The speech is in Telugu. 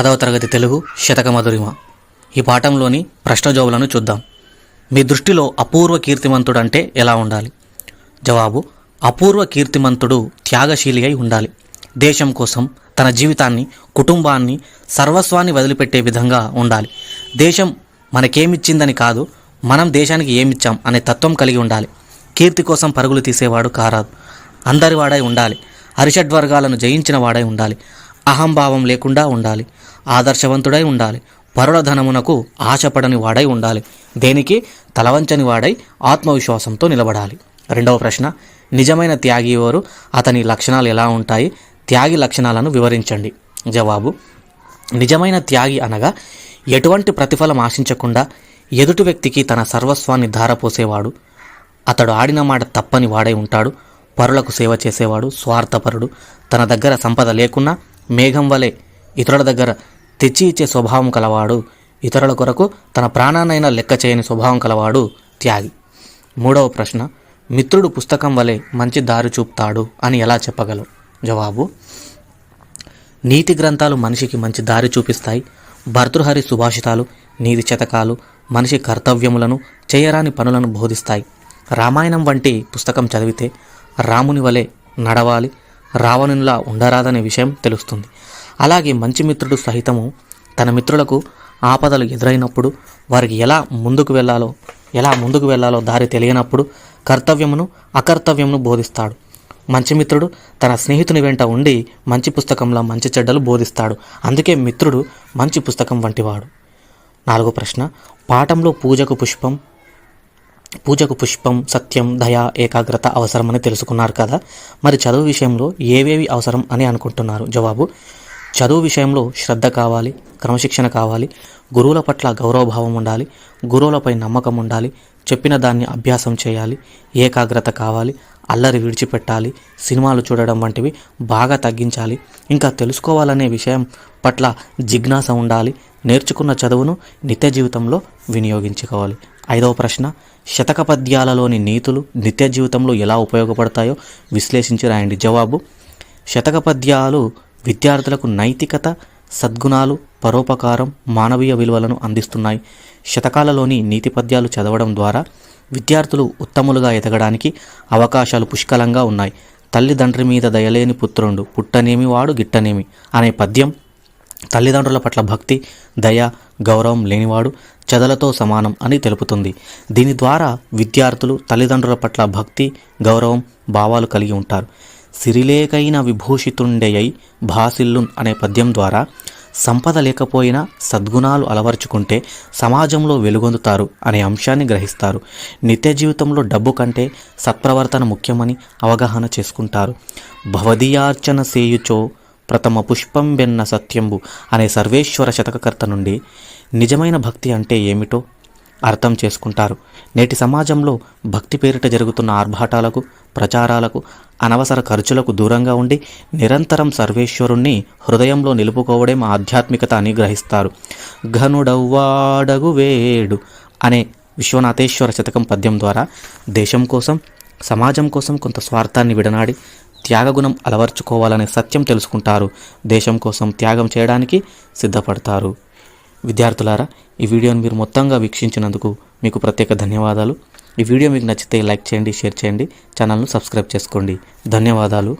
పదవ తరగతి తెలుగు శతక మధురిమ ఈ పాఠంలోని ప్రశ్నజోబులను చూద్దాం. మీ దృష్టిలో అపూర్వ కీర్తిమంతుడు అంటే ఎలా ఉండాలి? జవాబు అపూర్వ కీర్తిమంతుడు త్యాగశీలి అయి ఉండాలి. దేశం కోసం తన జీవితాన్ని కుటుంబాన్ని సర్వస్వాన్ని వదిలిపెట్టే విధంగా ఉండాలి. దేశం మనకేమిచ్చిందని కాదు మనం దేశానికి ఏమిచ్చాం అనే తత్వం కలిగి ఉండాలి. కీర్తి కోసం పరుగులు తీసేవాడు కారాదు. అందరివాడై ఉండాలి. హరిషడ్ వర్గాలను జయించిన వాడై ఉండాలి. అహంభావం లేకుండా ఉండాలి. ఆదర్శవంతుడై ఉండాలి. పరుల ధనమునకు ఆశపడని వాడై ఉండాలి. దేనికి? తలవంచని వాడై ఆత్మవిశ్వాసంతో నిలబడాలి. రెండవ ప్రశ్న నిజమైన త్యాగి ఎవరు అతని లక్షణాలు ఎలా ఉంటాయి? త్యాగి లక్షణాలను వివరించండి. జవాబు నిజమైన త్యాగి అనగా ఎటువంటి ప్రతిఫలం ఆశించకుండా ఎదుటి వ్యక్తికి తన సర్వస్వాన్ని ధారపోసేవాడు. అతడు ఆడిన మాట తప్పని వాడై ఉంటాడు. పరులకు సేవ చేసేవాడు స్వార్థపరుడు. తన దగ్గర సంపద లేకున్నా మేఘం వలె ఇతరుల దగ్గర తెచ్చి ఇచ్చే స్వభావం కలవాడు. ఇతరుల కొరకు తన ప్రాణానైనా లెక్క చేయని స్వభావం కలవాడు త్యాగి. మూడవ ప్రశ్న మిత్రుడు పుస్తకం వలె మంచి దారి చూపుతాడు అని ఎలా చెప్పగలవు జవాబు నీతి గ్రంథాలు మనిషికి మంచి దారి చూపిస్తాయి. భర్తృహరి సుభాషితాలు నీతి చతకాలు మనిషి కర్తవ్యములను చేయరాని పనులను బోధిస్తాయి. రామాయణం వంటి పుస్తకం చదివితే రాముని వలె నడవాలి రావణునిలా ఉండరాదనే విషయం తెలుస్తుంది. అలాగే మంచి మిత్రుడు సహితము తన మిత్రులకు ఆపదలు ఎదురైనప్పుడు వారికి ఎలా ముందుకు వెళ్ళాలో ఎలా ముందుకు వెళ్ళాలో దారి తెలియనప్పుడు కర్తవ్యమును అకర్తవ్యమును బోధిస్తాడు. మంచి మిత్రుడు తన స్నేహితుని వెంట ఉండి మంచి పుస్తకంలో మంచి చెడ్డలు బోధిస్తాడు. అందుకే మిత్రుడు మంచి పుస్తకం వంటివాడు. నాలుగో ప్రశ్న పాఠంలో పూజకు పుష్పం పూజకు పుష్పం సత్యం దయ ఏకాగ్రత అవసరమని తెలుసుకున్నారు కదా. మరి చదువు విషయంలో ఏవేవి అవసరం అని అనుకుంటున్నారు? జవాబు చదువు విషయంలో శ్రద్ధ కావాలి క్రమశిక్షణ కావాలి గురువుల పట్ల గౌరవభావం ఉండాలి గురువులపై నమ్మకం ఉండాలి చెప్పిన దాన్ని అభ్యాసం చేయాలి ఏకాగ్రత కావాలి అల్లరి విడిచిపెట్టాలి సినిమాలు చూడడం వంటివి బాగా తగ్గించాలి. ఇంకా తెలుసుకోవాలనే విషయం పట్ల జిజ్ఞాస ఉండాలి. నేర్చుకున్న చదువును నిత్య జీవితంలో వినియోగించుకోవాలి. ఐదవ ప్రశ్న శతక పద్యాలలోని నీతులు నిత్య జీవితంలో ఎలా ఉపయోగపడతాయో విశ్లేషించి రాయండి జవాబు శతక పద్యాలు విద్యార్థులకు నైతికత సద్గుణాలు పరోపకారం మానవీయ విలువలను అందిస్తున్నాయి. శతకాలలోని నీతి పద్యాలు చదవడం ద్వారా విద్యార్థులు ఉత్తములుగా ఎదగడానికి అవకాశాలు పుష్కలంగా ఉన్నాయి. తల్లిదండ్రి మీద దయలేని పుత్రుండు పుట్టనేమి వాడు గిట్టనేమి అనే పద్యం తల్లిదండ్రుల పట్ల భక్తి దయ గౌరవం లేనివాడు చెదలతో సమానం అని తెలుపుతుంది. దీని ద్వారా విద్యార్థులు తల్లిదండ్రుల పట్ల భక్తి గౌరవం భావాలు కలిగి ఉంటారు. సిరిలేకైన విభూషితుండెయై భాసిల్లున్ అనే పద్యం ద్వారా సంపద లేకపోయినా సద్గుణాలు అలవర్చుకుంటే సమాజంలో వెలుగొందుతారు అనే అంశాన్ని గ్రహిస్తారు. నిత్య జీవితంలో డబ్బు కంటే సత్ప్రవర్తన ముఖ్యమని అవగాహన చేసుకుంటారు. భవదీయార్చన సేయుచో ప్రథమ పుష్పం వెన్న సత్యంబు అనే సర్వేశ్వర శతకకర్త నుండి నిజమైన భక్తి అంటే ఏమిటో అర్థం చేసుకుంటారు. నేటి సమాజంలో భక్తి పేరిట జరుగుతున్న ఆర్భాటాలకు ప్రచారాలకు అనవసర ఖర్చులకు దూరంగా ఉండి నిరంతరం సర్వేశ్వరుణ్ణి హృదయంలో నిలుపుకోవడం ఆధ్యాత్మికత అని గ్రహిస్తారు. ఘనుడవ్వాడగు వేడు అనే విశ్వనాథేశ్వర శతకం పద్యం ద్వారా దేశం కోసం సమాజం కోసం కొంత స్వార్థాన్ని విడనాడి త్యాగగుణం అలవర్చుకోవాలనే సత్యం తెలుసుకుంటారు. దేశం కోసం త్యాగం చేయడానికి సిద్ధపడతారు. విద్యార్థులారా ఈ వీడియోని మీరు మొత్తంగా వీక్షించినందుకు మీకు ప్రత్యేక ధన్యవాదాలు. ఈ వీడియో మీకు నచ్చితే లైక్ చేయండి షేర్ చేయండి ఛానల్ను సబ్స్క్రైబ్ చేసుకోండి. ధన్యవాదాలు.